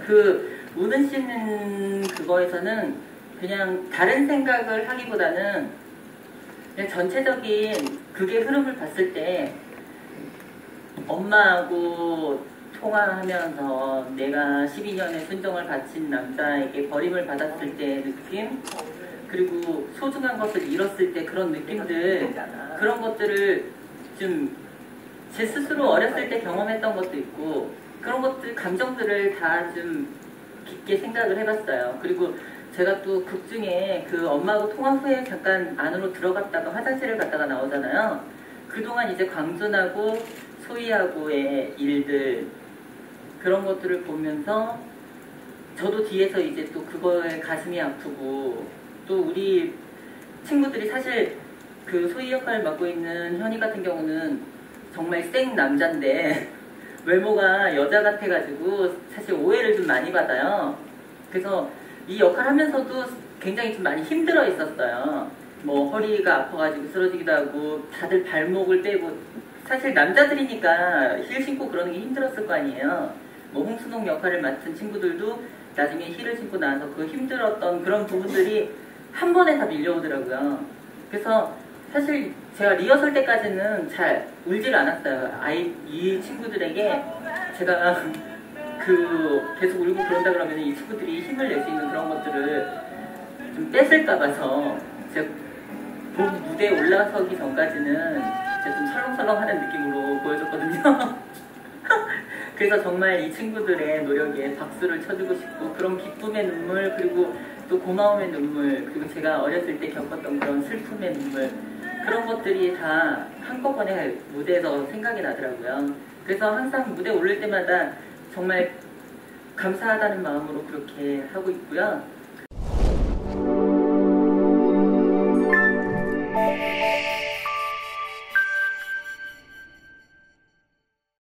그 우는 씻는 그거에서는 그냥 다른 생각을 하기보다는 그냥 전체적인 그게 흐름을 봤을 때 엄마하고 통화하면서 내가 12년의 순정을 바친 남자에게 버림을 받았을 때 느낌? 그리고 소중한 것을 잃었을 때 그런 느낌들 그런 것들을 좀 제 스스로 어렸을 때 경험했던 것도 있고 그런 것들 감정들을 다 좀 깊게 생각을 해봤어요. 그리고 제가 또 극 중에 그 엄마하고 통화 후에 잠깐 안으로 들어갔다가 화장실을 갔다가 나오잖아요. 그동안 이제 광준하고 소희하고의 일들 그런 것들을 보면서 저도 뒤에서 이제 또 그거에 가슴이 아프고 또 우리 친구들이 사실 그 소희 역할을 맡고 있는 현희 같은 경우는 정말 생 남자인데 외모가 여자 같아가지고 사실 오해를 좀 많이 받아요. 그래서 이 역할 하면서도 굉장히 좀 많이 힘들어 있었어요. 뭐 허리가 아파가지고 쓰러지기도 하고 다들 발목을 빼고 사실 남자들이니까 힐 신고 그러는 게 힘들었을 거 아니에요. 뭐 홍순옥 역할을 맡은 친구들도 나중에 힐을 신고 나서 그 힘들었던 그런 부분들이 한 번에 다 밀려오더라고요. 그래서 사실 제가 리허설 때까지는 잘 울질 않았어요. 아이 이 친구들에게 제가 그 계속 울고 그런다 그러면 이 친구들이 힘을 낼 수 있는 그런 것들을 좀 뺏을까 봐서 제가 본 무대에 올라서기 전까지는 제가 좀 설렁설렁하는 느낌으로 보여줬거든요. 그래서 정말 이 친구들의 노력에 박수를 쳐주고 싶고 그런 기쁨의 눈물 그리고 또 고마움의 눈물 그리고 제가 어렸을 때 겪었던 그런 슬픔의 눈물 그런 것들이 다 한꺼번에 무대에서 생각이 나더라고요. 그래서 항상 무대 올릴 때마다 정말 감사하다는 마음으로 그렇게 하고 있고요.